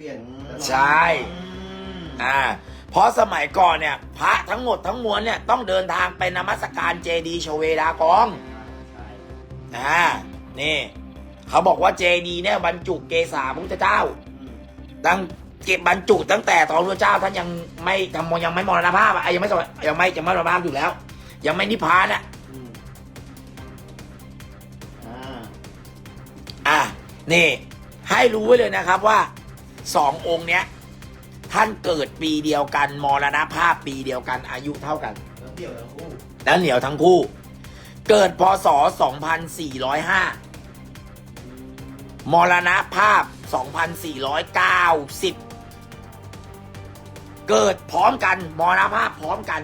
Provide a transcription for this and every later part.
เปลี่ยนแล้วใช่ อ่าเพราะสมัยก่อนเนี่ย พระทั้งหมดทั้งมวลเนี่ย ต้องเดินทางไปนมัสการเจดีย์ชเวดากองใช่อ่านี่ เขาบอกว่าเจดีย์เนี่ยบรรจุเกศาพระพุทธเจ้า อืมตั้งเก็บบรรจุตั้งแต่ตอนพระเจ้าท่านยังไม่ทำมยังไม่มรณภาพอะยังไม่สวยังไม่ยังไม่มรณภาพอยู่แล้ว ยังไม่นิพพานอะอืมอ่าอะนี่ ให้รู้ไว้เลยนะครับว่า สององค์เนี้ย ท่านเกิดปีเดียวกันมรณภาพปีเดียวกันอายุเท่ากัน แล้วเดี่ยวทั้งคู่แล้วเหนียวทั้งคู่ เกิดพศ 2405 มรณภาพ 2490 เกิดพร้อมกัน มรณภาพพร้อมกัน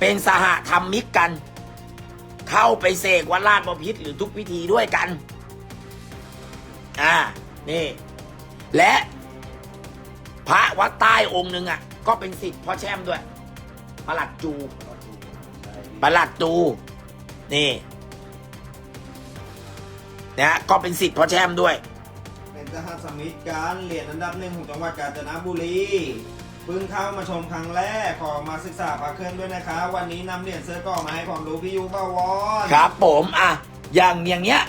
เป็นสหธรรมิกกัน เข้าไปเสกวัดราชบพิษหรือทุกพิธีด้วยกัน อ่า นี่ และ พระวัดใต้องค์หนึ่งอะ ก็เป็นสิทธิ์พ่อแช่มด้วยประหลัดจูใช่ประหลัดตูนี่นะฮะก็เป็นสิทธิ์พ่อแช่มด้วย เป็นทหารสมิทการเหรียญอันดับหนึ่งของจังหวัดกาญจนบุรีเพิ่งเข้ามาชมครั้งแรกขอมาศึกษาพระเครื่องด้วยนะคะ วันนี้นำเหรียญเสื้อก่อมาให้ความรู้พี่ยูบาวอนครับผมอะอย่างอย่างเนี้ย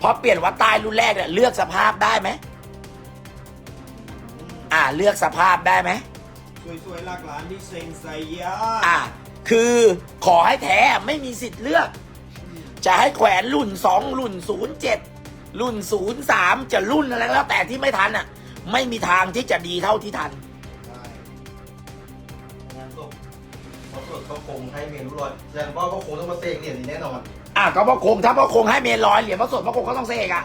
พอเปลี่ยนวัดใต้รุ่นแรกเนี่ยเลือกสภาพได้ไหมอ่า เลือกสภาพได้ไหมสวยๆหลากหลานที่เซนไซยาอ่าคือขอให้แท้ไม่มีสิทธิ์เลือก จะให้แขวนรุ่นสองรุ่นศูนย์เจ็ดรุ่นศูนย์สามจะรุ่นอะไรก็แล้วแต่ที่ไม่ทันอะ ไม่มีทางที่จะดีเท่าที่ทันใช่งานศพเขาสวดเขาคงให้เมรุลอยแสดงว่าเขาคงต้องมาเสกเหรียญนี้แน่นอน อะก็พ่อคงถ้าพ่อคงให้เมนร้อยเหรียญพระสดพ่อคงก็ต้องเสกอะ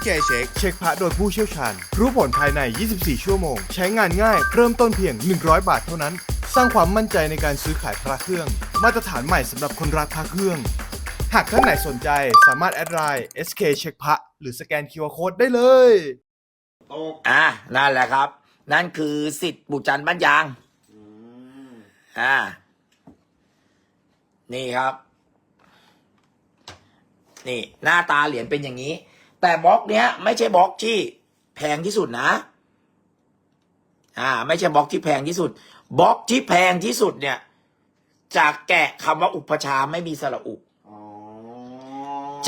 SK Check เช็คพระโดยผู้เชี่ยวชาญ รู้ผลภายใน 24 ชั่วโมง ใช้งานง่าย เริ่มต้นเพียง 100 บาทเท่านั้น สร้างความมั่นใจในการซื้อขายพระเครื่อง มาตรฐานใหม่สำหรับคนรักพระเครื่อง หากท่านไหนสนใจสามารถแอดไลน์ SK เช็คพระหรือสแกน QR Code ได้เลยตกอะนั่นแหละครับ นั่นคือสิทธิ์บุจันทร์บ้านยางอืมอ่านี่ครับ นี่หน้าตาเหรียญเป็นอย่างนี้ แต่บล็อกเนี้ย ไม่ใช่บล็อกที่แพงที่สุดนะ อ่า ไม่ใช่บล็อกที่แพงที่สุดบล็อกที่แพงที่สุดเนี่ย จากแกะคำว่าอุปชาร์ไม่มีสระอุอ๋อ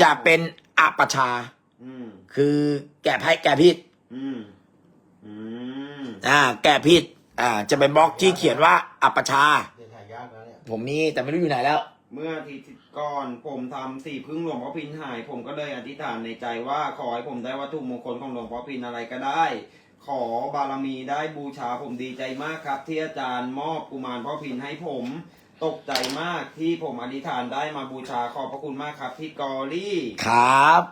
จะเป็นอัปชา อืมคือแกะไพ่แกะพิษอืมอืมอ่า แกะพิษอ่า จะเป็นบล็อกที่เขียนว่าอัปชาเหรียญหายากนะเนี่ย ผมมีแต่ไม่รู้อยู่ไหนแล้ว เมื่ออาทิตย์ ก่อนผมทำสี่พึ่งหลวงพ่อพินหาย ผมก็เลยอธิษฐานในใจว่าขอให้ผมได้วัตถุมงคลของหลวงพ่อพินอะไรก็ได้ ขอบารมีได้บูชาผมดีใจมากครับ ที่อาจารย์มอบกุมารพ่อพินให้ผมตกใจมากที่ผมอธิษฐานได้มาบูชาขอบพระคุณมากครับพี่กอรี่ครับ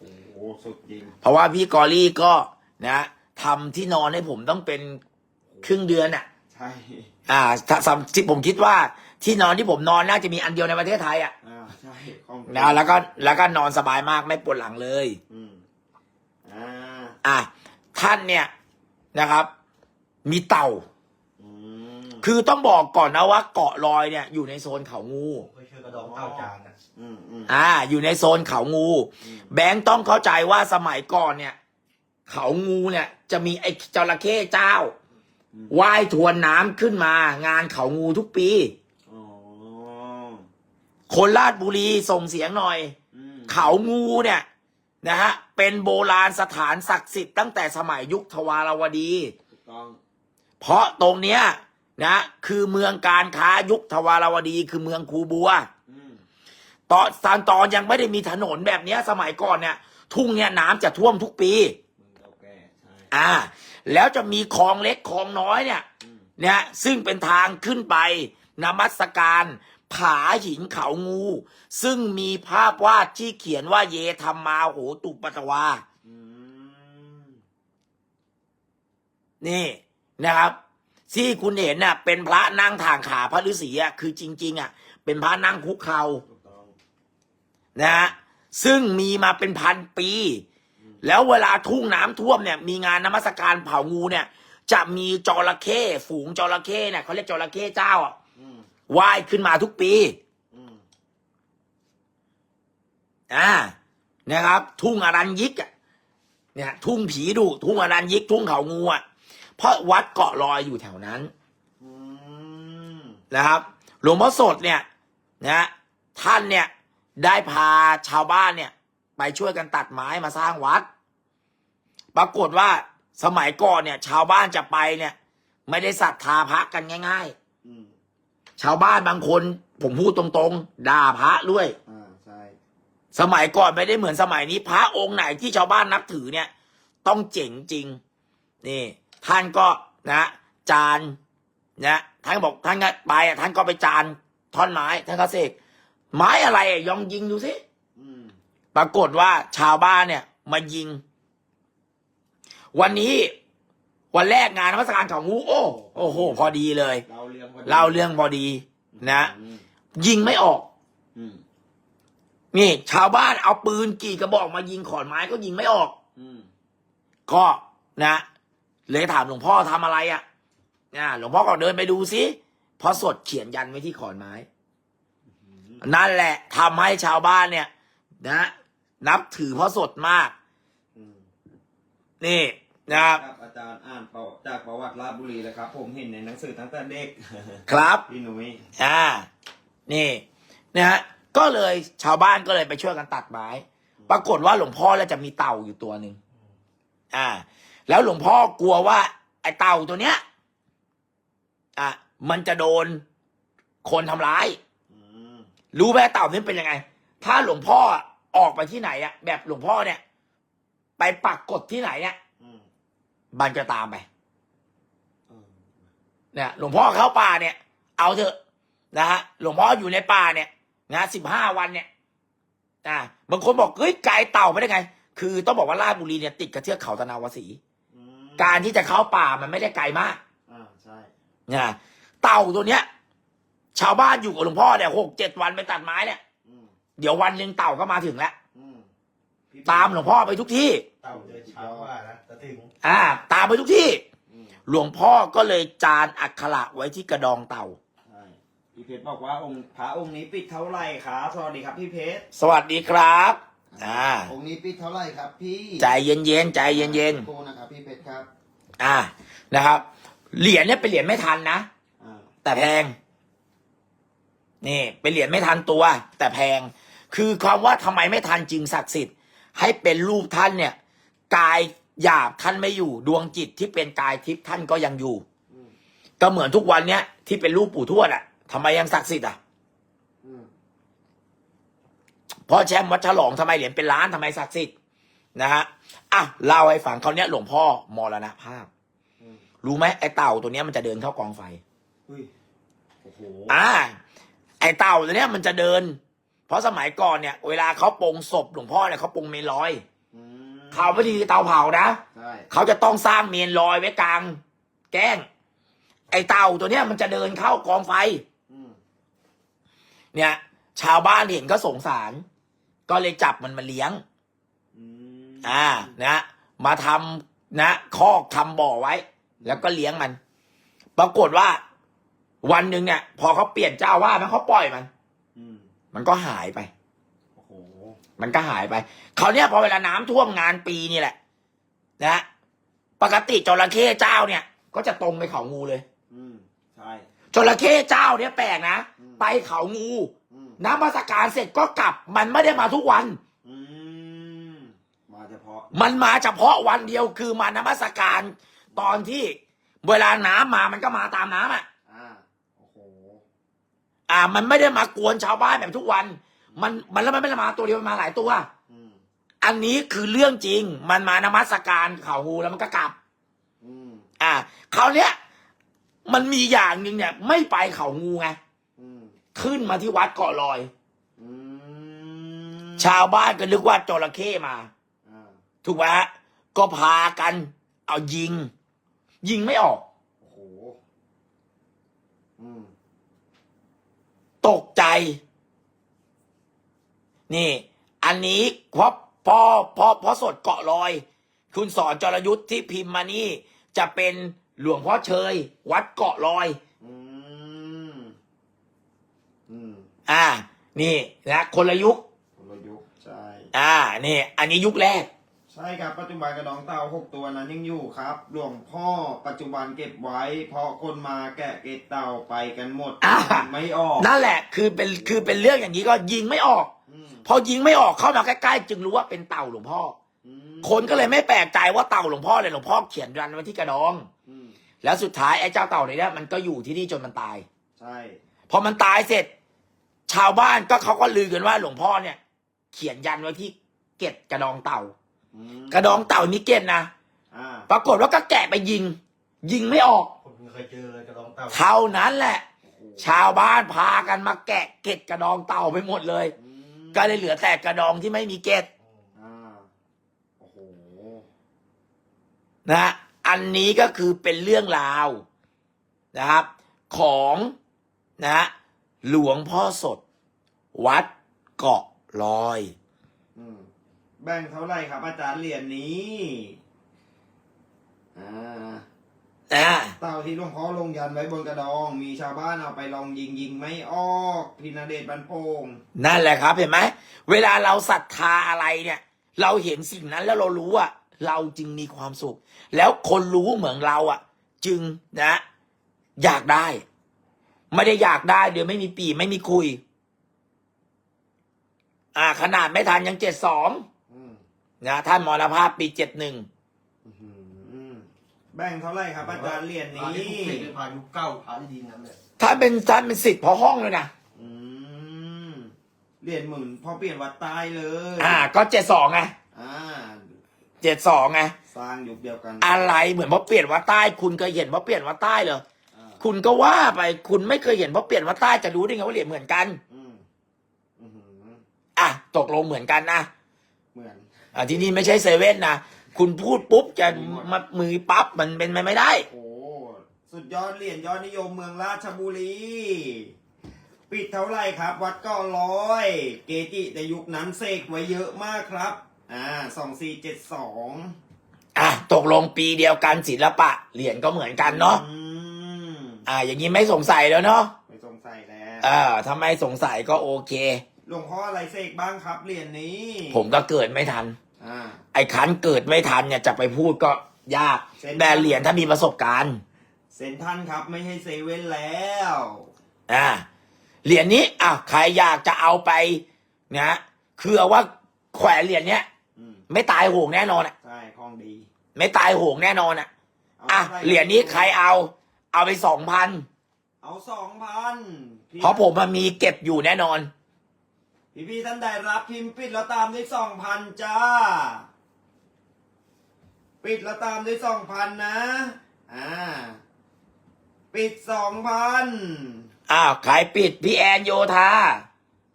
โอ้โหสุดจริงเพราะว่าพี่กอรี่ก็นะทำที่นอนให้ผมต้องเป็นครึ่งเดือนอะ ใช่ อ่าถ้าสำที่ผมคิดว่า ที่นอนที่ผมนอนน่าจะมีอันเดียวในประเทศไทยอะอ่าใช่ของนะแล้วก็แล้วก็นอนสบายมากไม่ปวดหลังเลย อืมอ่าอะท่านเนี่ยนะครับ มีเต่า อืมคือต้องบอกก่อนนะว่าเกาะลอยเนี่ยอยู่ในโซนเขางู ผมเคยเชื่อกระดองเต่าจานนะอืมอืมอ่า อยู่ในโซนเขางูแบงค์ต้องเข้าใจว่าสมัยก่อนเนี่ย เขางูเนี่ย จะมีไอ้จระเข้เจ้าว่ายทวนน้ำขึ้นมา งานเขางูทุกปีอ๋อ คนราชบุรีส่งเสียงหน่อยอืมเขางูเนี่ยนะฮะเป็นโบราณสถานศักดิ์สิทธิ์ตั้งแต่สมัยยุคทวารวดีถูกต้องเพราะตรงเนี้ยนะคือเมืองการค้ายุคทวารวดีคือเมืองคูบัวอืมตอนตอนตอนยังไม่ได้มีถนนแบบเนี้ย สมัยก่อนเนี่ย ทุ่งเนี่ยน้ำจะท่วมทุกปีมึงเก่าแก่ใช่อ่า แล้วจะมีคลองเล็กคลองน้อยเนี่ยอืมเนี่ยซึ่งเป็นทางขึ้นไปนมัสการ ผาหินเขางู ซึ่งมีภาพวาดที่เขียนว่าเยธรรมมาโหตุปัตตวาอืมนี่นะครับ ที่คุณเห็นน่ะ เป็นพระนั่งทางขาพระฤาษีอะคือจริง ๆ อะ เป็นพระนั่งคุกเข่าถูกต้องนะฮะซึ่งมีมาเป็นพันปี แล้วเวลาทุ่งน้ำท่วมเนี่ย มีงานนมัสการเผางูเนี่ย จะมีจระเข้ฝูงจระเข้เนี่ยเขาเรียกจระเข้เจ้าอะอืม ว่ายขึ้นมาทุกปีอืมอ่านะครับ ทุ่งอรัญยิกอะเนี่ย ทุ่งผีดุทุ่งอรัญยิก ทุ่งเขางูอะเพราะวัดเกาะลอยอยู่แถวนั้นอืมนะครับ หลวงพ่อสดเนี่ย นะท่านเนี่ย ได้พาชาวบ้านเนี่ย ไปช่วยกันตัดไม้มาสร้างวัด ปรากฏว่าสมัยก่อนเนี่ย ชาวบ้านจะไปเนี่ย ไม่ได้ศรัทธาพระกันง่ายอืมๆ ชาวบ้านบางคน ผมพูดตรงๆ ด่าพระด้วย อ่าใช่สมัยก่อนไม่ได้เหมือนสมัยนี้ พระองค์ไหนที่ชาวบ้านนับถือเนี่ย ต้องเจ๋งจริง นี่ ท่านก็นะ จานนะท่านบอกท่านก็ไปอะท่านก็ไปจานท่อนไม้ท่านก็เสกไม้อะไรอะยองยิงดูสิอืมปรากฏว่าชาวบ้านเนี่ยมายิง วันนี้วันแรกงานนมัสการของงูโอ้โอ้โห พอดีเลย เราเรื่องพอดีเล่าเรื่องพอดีนะ อืมยิงไม่ออก อืมนี่ ชาวบ้านเอาปืนกี่กระบอกมายิงขอนไม้ก็ยิงไม่ออก อืมก็นะเลยถามหลวงพ่อทำอะไรอะ่ะนะหลวงพ่อก็เดินไปดูซิเพราะสดเขียนยันไว้ที่ขอนไม้ นั่นแหละทำให้ชาวบ้านเนี่ย นะ นับถือพระสดมาก อืมนี่ นะครับ ครับอาจารย์อ่านประวัติจากประวัติราชบุรีเลยครับ ผมเห็นในหนังสือตั้งแต่เด็ก ครับ พี่หนุ่ยอ่า นี่นะฮะ ก็เลยชาวบ้านก็เลยไปช่วยกันตัดไม้ ปรากฏว่าหลวงพ่อแล้วจะมีเต่าอยู่ตัวหนึ่ง อ่า แล้วหลวงพ่อกลัวว่า ไอ้เต่าตัวเนี้ย อะ มันจะโดนคนทำร้าย อืมรู้ไหมเต่านี้เป็นยังไง ถ้าหลวงพ่อออกไปที่ไหนอะแบบหลวงพ่อเนี่ย ไปปักกดที่ไหนเนี่ยอื มมันจะตามไปเออเนี่ยหลวงพ่อเข้าป่าเนี่ย เอาเถอะนะฮะหลวงพ่ออยู่ในป่าเนี่ยนะสิบห้าวันเนี่ยอ่าบางคนบอกเฮ้ยไกลเต่าไม่ได้ไง คือต้องบอกว่าราชบุรีเนี่ยติดกับเทือกเขาตะนาวสีอืมการที่จะเข้าป่ามันไม่ได้ไกลมากอ่าใช่นะเต่าตัวเนี้ย ชาวบ้านอยู่กับหลวงพ่อเนี่ยหกเจ็ดวันไปตัดไม้เนี่ยอืมเดี๋ยววันหนึ่งเต่าก็มาถึงแล้วอืม ตามหลวงพ่อไปทุกที่ เต่าเจอเช้าว่านะจะถึงอ่า ตามไปทุกที่ อืมหลวงพ่อก็เลยจานอักขระไว้ที่กระดองเต่า ใช่พี่เพชรบอกว่าองค์พระองค์นี้ปิดเท่าไหร่ครับสวัสดีครับพี่เพชรสวัสดีครับ อ่า องค์นี้ปิดเท่าไหร่ครับพี่ใจเย็นๆ ใจเย็นโคนะครับพี่เพชรครับๆ อ่า นะครับ เหรียญเนี่ยเป็นเหรียญไม่ทันนะ อ่าแต่แพง นี่ เป็นเหรียญไม่ทันตัว แต่แพง คือความว่าทำไมไม่ทันจึงศักดิ์สิทธิ์ ให้เป็นรูปท่านเนี่ย กายหยาบท่านไม่อยู่ ดวงจิตที่เป็นกายทิพย์ท่านก็ยังอยู่อืมก็เหมือนทุกวันเนี้ยที่เป็นรูปปู่ทวดอะทำไมยังศักดิ์สิทธิ์อะอืมเพราะแชมป์วัดฉลองทำไมเหรียญเป็นล้านทำไมศักดิ์สิทธิ์นะฮะอะเล่าให้ฟังเขาวเนี้ยหลวงพ่อมรณภาพอืมรู้ไหมไอ้เต่าตัวเนี้ยมันจะเดินเข้ากองไฟเฮ้ยโอ้โหอ่าไอ้เต่าตัวเนี้ยมันจะเดินเพ ราะสมัยก่อนเนี่ย เวลาเขาปรงศพหลวงพ่อเนี่ยเขาปรงเมนลอยอืมเขาไม่ดีเตาเผานะ ใช่เขาจะต้องสร้างเมนลอยไว้กลาง แก้ง ไอ้เต่าตัวเนี้ยมันจะเดินเข้ากองไฟ อืมเนี่ย ชาวบ้านเห็นก็สงสาร ก็เลยจับมันมาเลี้ยง อืมอ่า นะ มาทำนะคอกทำบ่อไว้ แล้วก็เลี้ยงมัน ปรากฏว่า วันหนึ่งเนี่ย พอเขาเปลี่ยนเจ้าว่ามันเขาปล่อยมัน อืม มันก็หายไป โอ้โห มันก็หายไปเขาวเนี่ยพอเวลาน้ำท่วมงานปีนี่แหละ นะปกติจระเข้เจ้าเนี่ย ก็จะตรงไปเขางูเลย อืม ใช่ จระเข้เจ้าเนี่ยแปลกนะ อืม ไปเขางูอืม น้ำมาสการเสร็จก็กลับ มันไม่ได้มาทุกวัน อืม มาเฉพาะ มันมาเฉพาะวันเดียวคือมานมัสการ ตอนที่เวลาน้ำมามันก็มาตามน้ำอะอ่าโอ้โห อ่า มันไม่ได้มากวนชาวบ้านแบบทุกวัน มันมันแล้วมันไม่ได้มาตัวเดียวมันมาหลายตัว อืมอันนี้คือเรื่องจริง มันมานมัสการเขางูแล้วมันก็กลับ อืมอ่าคราวเนี้ยมันมีอย่างหนึ่งเนี่ย ไม่ไปเขางูไงอืมขึ้นมาที่วัดเกาะลอย อืมชาวบ้านก็นึกว่าจระเข้มา อ่าถูกไหมฮะก็พากัน เอายิง ยิงไม่ออก โอ้โหอืม ตกใจ นี่ อันนี้เพราะพ่อพ่อพ่อสดเกาะลอย คุณสอนจรยุทธ์ที่พิมพ์มานี่ จะเป็นหลวงพ่อเชย วัดเกาะลอยอืมอืมอ่า นี่นะคนละยุคคนละยุคใช่ อ่า นี่ อันนี้ยุคแรก ใช่ครับปัจจุบันกระดองเต่าหกตัวนั้นยังอยู่ครับ หลวงพ่อปัจจุบันเก็บไว้ เพราะคนมาแกะเกล็ดเต่าไปกันหมดอ่า ไม่ออก นั่นแหละคือเป็นคือเป็นเรื่องอย่างนี้ก็ยิงไม่ออก อืมพอยิงไม่ออกเข้ามาใกล้ๆจึงรู้ว่าเป็นเต่าหลวงพ่อ อืมคนก็เลยไม่แปลกใจว่าเต่าหลวงพ่อเนี่ยหลวงพ่อเขียนยันไว้ที่กระดอง อืมแล้วสุดท้ายไอ้เจ้าเต่าเนี่ยมันก็อยู่ที่นี่จนมันตาย ใช่พอมันตายเสร็จ ชาวบ้านก็เขาก็ลือกันว่าหลวงพ่อเนี่ย เขียนยันไว้ที่เกล็ดกระดองเต่า อืมกระดองเต่ามีเกล็ดนะอ่าปรากฏว่าก็แกะไปยิง ยิงไม่ออก ผมเพิ่งเคยเจอเลยกระดองเต่าเท่านั้นแหละ ชาวบ้านพากันมาแกะเกล็ดกระดองเต่าไปหมดเลย อืมก็เลยเหลือแต่กระดองที่ไม่มีเกล็ดอ่าโอ้โหนะฮะอันนี้ก็คือเป็นเรื่องราวนะครับ ของนะฮะหลวงพ่อสด วัดเกาะลอยอืม แบ่งเท่าไหร่ครับ อาจารย์เหรียญนี้อ่าอ่าเต่าที่หลวงพ่อลงยันไว้บนกระดอง มีชาวบ้านเอาไปลองยิงยิงไม่ออกพินาเดชบันโพงนั่นแหละครับ เห็นไหมเวลาเราศรัทธาอะไรเนี่ย เราเห็นสิ่งนั้นแล้วเรารู้ว่าเราจึงมีความสุข แล้วคนรู้เหมือนเราอะ จึงนะ อยากได้ ไม่ได้อยากได้ เดี๋ยวไม่มีปีไม่มีคุย อ่า ขนาดไม่ทันยังเจ็ดสองอืม นะท่านมรณภาพปีเจ็ดหนึ่งอื้อหือแบ่งเท่าไหร่ครับอาจารย์เหรียญพระนี้ที่ปลูกเสกเป็นพายุคเก้าพระที่ดีนั้นเลยท่านเป็นท่านเป็นสิทธิ์พอห้องเลยนะอืมเหรียญหมื่นพอเปลี่ยนวัดใต้เลยอ่า ก็เจ็ดสองไงอ่าเจ็ดสองไงสร้างยุคเดียวกันอะไรเหมือนพอเปลี่ยนวัดใต้ คุณเคยเห็นพอเปลี่ยนวัดใต้เหรออ่าคุณก็ว่าไปคุณไม่เคยเห็นเพราะเปลี่ยนวัดใต้จะรู้ได้ไงว่าเหรียญเหมือนกันอืมอื้อหืออะตกลงเหมือนกันนะ เหมือน อะที่นี่ไม่ใช่เซเว่นนะคุณพูดปุ๊บจะมามือปั๊บมันเป็นไปไม่ได้ โอ้สุดยอดเหรียญยอดนิยมเมืองราชบุรี ปิดเท่าไหร่ครับ วัดก็ร้อยเกจิในยุคนั้นเสกไว้เยอะมากครับ อ่าสองสี่เจ็ดสองอะตกลงปีเดียวกันศิลปะเหรียญก็เหมือนกันเนาะอืมอะอย่างนี้ไม่สงสัยแล้วเนาะไม่สงสัยแล้วเออถ้าไม่สงสัยก็โอเค หลวงพ่ออะไรเสกบ้างครับเหรียญนี้ ผมก็เกิดไม่ทันอ่า ไอ้คันเกิดไม่ทันเนี่ยจะไปพูดก็ยาก เซ็น แต่เหรียญถ้ามีประสบการณ์เซนทรันครับไม่ใช่เซเว่นแล้วอ่าเหรียญนี้อะใครอยากจะเอาไปนะคือเอาว่าแขวนเหรียญเนี้ยอืมไม่ตายโหงแน่นอนอะใช่ของดีไม่ตายโหงแน่นอนอะาอะท่าไเหรียญนี้ใครเอา เอาไปสองพันเอาสองพันเพราะผมมันมีเก็บอยู่แน่นอน พี่พี่ๆท่านใดรับพิมพ์ปิดแล้วตามด้วยสองพันจ้า ปิดแล้วตามด้วยสองพันนะ อ่า ปิดสองพันอ้าวใครปิดพี่แอนโยธา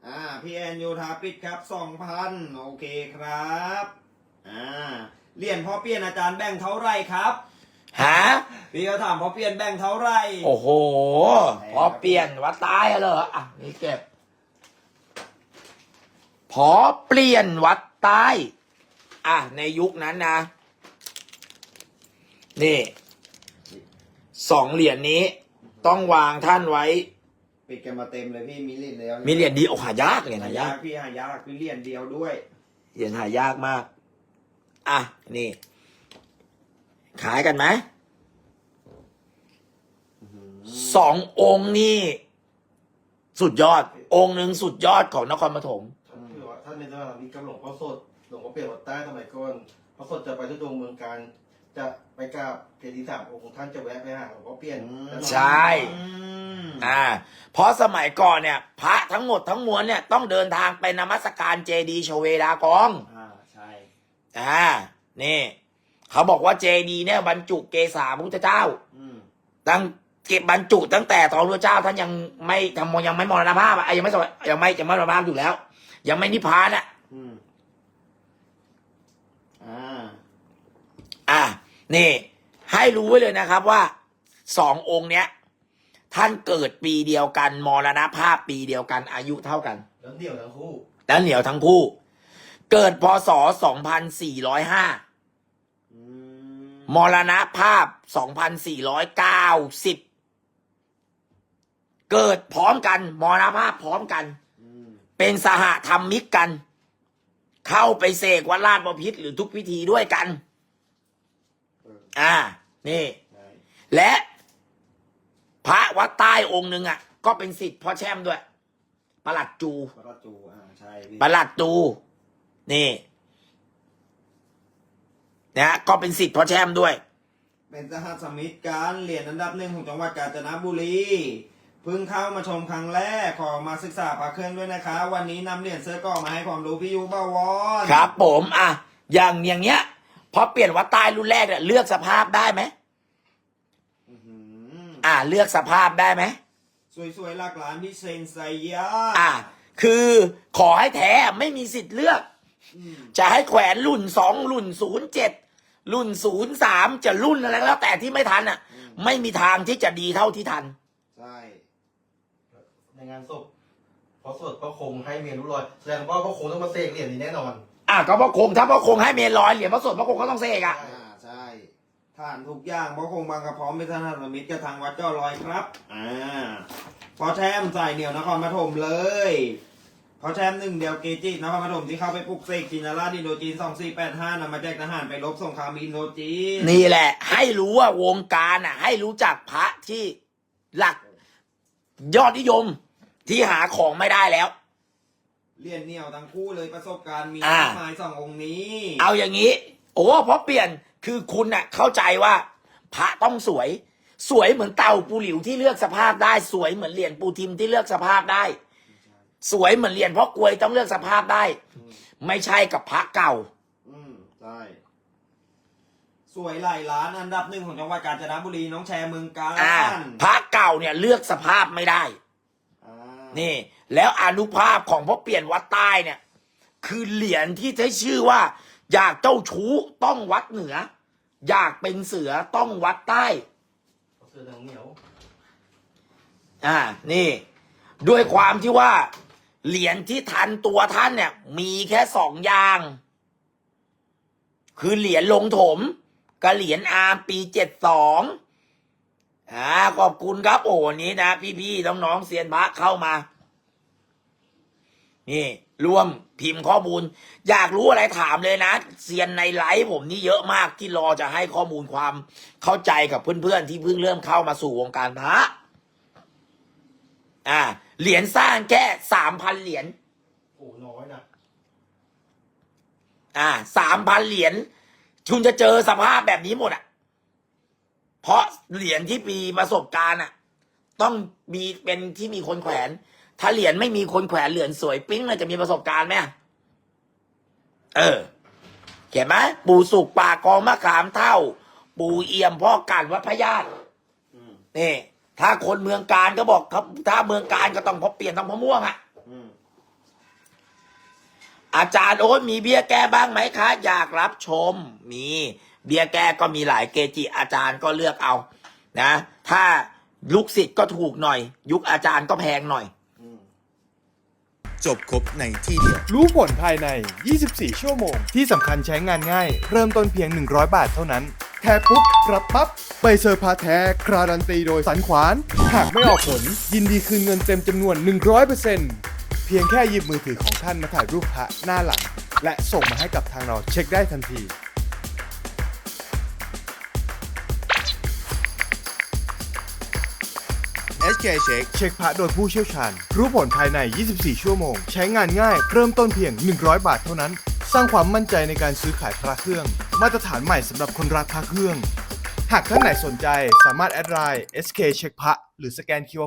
อ่า พี่แอนโยธาปิดครับสองพันโอเคครับ อ่าเหรียญพ่อเปลี่ยนอาจารย์แบ่งเท่าไหร่ครับฮะพี่เขาถามพ่อเปลี่ยนแบ่งเท่าไหร่โอ้โห พอเปลี่ยนวัดใต้เหรออะนี่เก็บ พอเปลี่ยนวัดใต้ อะ ในยุคนั้นนะ นี่สองเหรียญนี้ต้องวางท่านไว้ ปิดกันมาเต็มเลยพี่มีเหรียญแล้วมีเหรียญดีโอ้หายากเลยหานะายยากกพี่หายากคือเหรียญเดียวด้วยเหรียญหายากมาก อะ นี่ ขายกันไหมสององค์นี่ สุดยอด องค์หนึ่งสุดยอดของนครปฐม คือว่าท่านในสถานีกับหลวงพ่อสด หลวงพ่อเปลี่ยนวัดใต้สมัยก่อนพระสดจะไปทุดงค์เมืองการ จะไปกราบเจดีย์สามองค์ท่านจะแวะไปหาหลวงพ่อเปลี่ยนอืมแล้วใช่อืมอ่า เพราะสมัยก่อนเนี่ย พระทั้งหมดทั้งมวลเนี่ยต้องเดินทางไปนมัสการเจดีย์ชเวดากอง อ่าใช่ อ่า นี่ เขาบอกว่าเจดีย์เนี่ยบรรจุเกศาพระพุทธเจ้า อืมตั้งเก็บบรรจุตั้งแต่ตอนพระเจ้าท่านยังไม่ทำยังไม่มรณภาพอะยังไม่สวรรค์ยังไม่ยังไม่มรณภาพอยู่แล้ว ยังไม่นิพพานอะอืมอ่าอะนี่ ให้รู้ไว้เลยนะครับว่าสององค์เนี้ย ท่านเกิดปีเดียวกันมรณภาพปีเดียวกัน อายุเท่ากัน แล้วเดี่ยวทั้งคู่ แล้วเหนียวทั้งคู่ เกิดพศ2405อืมมรณภาพ2490เกิดพร้อมกันมรณภาพพร้อมกันอืม เป็นสหธรรมิกกัน เข้าไปเสกวัดราชบพิษหรือทุกพิธีด้วยกันเอออ่า นี่ใช่และพระวัดใต้องค์หนึ่งอะ ก็เป็นสิทธิ์พ่อแช่มด้วยประหลัดจูพระจูอ่าใช่พี่ประหลัดจูนี่นะฮะก็เป็นสิทธิ์พ่อแช่มด้วย เป็นสหัสมิตรการเหรียญอันดับหนึ่งของจังหวัดกาญจนบุรีเพิ่งเข้ามาชมครั้งแรกขอมาศึกษาพระเครื่องด้วยนะคะ วันนี้นำเหรียญเสื้อกล้องมาให้ความรู้พี่ยุบ้าวอนครับผมอะอย่างอย่างเงี้ยพอเปลี่ยนวัดใต้รุ่นแรกเนี่ยเลือกสภาพได้ไหมอื้อหืออ่าเลือกสภาพได้ไหมสวยๆหลักล้านพี่เซนไซยาอ่าคือขอให้แท้ไม่มีสิทธิ์เลือกอืมจะให้แขวนรุ่นสองรุ่นศูนย์เจ็ดรุ่นศูนย์สามจะรุ่นอะไรก็แล้วแต่ที่ไม่ทันอะ ไม่มีทางที่จะดีเท่าที่ทัน ใช่ในงานศพพอสวดก็คงให้เมียรู้รอยแสดงว่าก็คงต้องมาเสกเหรียญนี้แน่นอนอะก็พ่อคงถ้าพ่อคงให้เมนร้อยเหรียญพระสดพ่อคงก็ต้องเสกอะอ่าใช่ทานทุกอย่างเพราะคงบางกระพร้อมเป็นสหัสมิตรกับทางวัดเจ้าลอยครับ อ่าพอแชมใส่เหนียวนครปฐมเลยพอแชมหนึ่งเดียวเกจินครปฐมที่เข้าไปปลุกเสกจินราชอินโดจีนสองสี่แปดห้านำมาแจกทหารไปรบสงครามอินโดจีนนี่แหละ ให้รู้ว่าวงการอะ ให้รู้จักพระที่หลักยอดนิยม ที่หาของไม่ได้แล้ว เรียนเหนียวทั้งคู่เลยประสบการณ์มีอ่า มากมายสององค์นี้ เอาอย่างนี้ โอ้เพราะเปลี่ยนคือคุณน่ะ เข้าใจว่า พระต้องสวย สวยเหมือนเต่าปูหลิวที่เลือกสภาพได้ สวยเหมือนเหรียญปูทิมที่เลือกสภาพได้ สวยเหมือนเหรียญพ่อกลวยต้องเลือกสภาพได้ไม่ใช่กับพระเก่า อืมใช่สวยหลายล้านอันดับหนึ่งของจังหวัดกาญจนบุรีน้องแชร์เมืองกาญอ่าพระเก่าเนี่ยเลือกสภาพไม่ได้อ่า นี่ แล้วอนุภาพของพ่อเปลี่ยนวัดใต้เนี่ย คือเหรียญที่ใช้ชื่อว่า อยากเจ้าชู้ต้องวัดเหนือ อยากเป็นเสือต้องวัดใต้เสื้อแดงเหนียวอ่านี่ ด้วยความที่ว่า เหรียญที่ทันตัวท่านเนี่ย มีแค่สองอย่าง คือเหรียญลงถมกับเหรียญอาร์มปีเจ็ดสอง อ่าขอบคุณครับ โอ้วันนี้นะพี่ๆน้องๆเซียนพระเข้ามา นี่รวมพิมพ์ข้อมูล อยากรู้อะไรถามเลยนะเซียนในไลฟ์ผมนี่เยอะมากที่รอจะให้ข้อมูลความเข้าใจกับเพื่อนๆที่เพิ่งเริ่มเข้ามาสู่วงการพระอ่า เหรียญสร้างแค่สามพันเหรียญโอ้น้อยนะอ่าสามพันเหรียญคุณจะเจอสภาพแบบนี้หมดอะ เพราะเหรียญที่มีประสบการณ์อะ ต้องมีเป็นที่มีคนแขวน ถ้าเหรียญไม่มีคนแขวนเหรียญสวยปิ๊งเลยจะมีประสบการณ์ไหมเออเห็นไหมปู่สุกป่ากองมะขามเท่า ปู่เอี่ยมพ่อกันวัดพญาตินี่ถ้าคนเมืองการก็บอกครับ ถ้าเมืองการก็ต้องพอเปลี่ยนต้องพะม่วงอะอืมอาจารย์โอ๊ตมีเบี้ยแก้บ้างไหมคะ อยากรับชม มี เบี้ยแก้ก็มีหลายเกจิอาจารย์ก็เลือกเอา นะ ถ้าลูกศิษย์ก็ถูกหน่อย ยุคอาจารย์ก็แพงหน่อยอืมจบครบในที่เดียว รู้ผลภายใน 24 ชั่วโมง ที่สำคัญใช้งานง่าย เริ่มต้นเพียง 100 บาทเท่านั้น แท้ปุ๊บรับปั๊บใบเซอร์พาแท้คราดันตีโดยสันขวาน หากไม่ออกผล ยินดีคืนเงินเต็มจำนวน 100%เพียงแค่หยิบมือถือของท่านมาถ่ายรูปพระหน้าหลัง และส่งมาให้กับทางเราเช็คได้ทันที SK Check เช็คพระโดยผู้เชี่ยวชาญ รู้ผลภายใน 24 ชั่วโมง ใช้งานง่าย เริ่มต้นเพียง 100 บาทเท่านั้น สร้างความมั่นใจในการซื้อขายพระเครื่อง มาตรฐานใหม่สำหรับคนรักพระเครื่อง หากท่านไหนสนใจสามารถแอดไลน์ SK เช็คพระหรือสแกน QR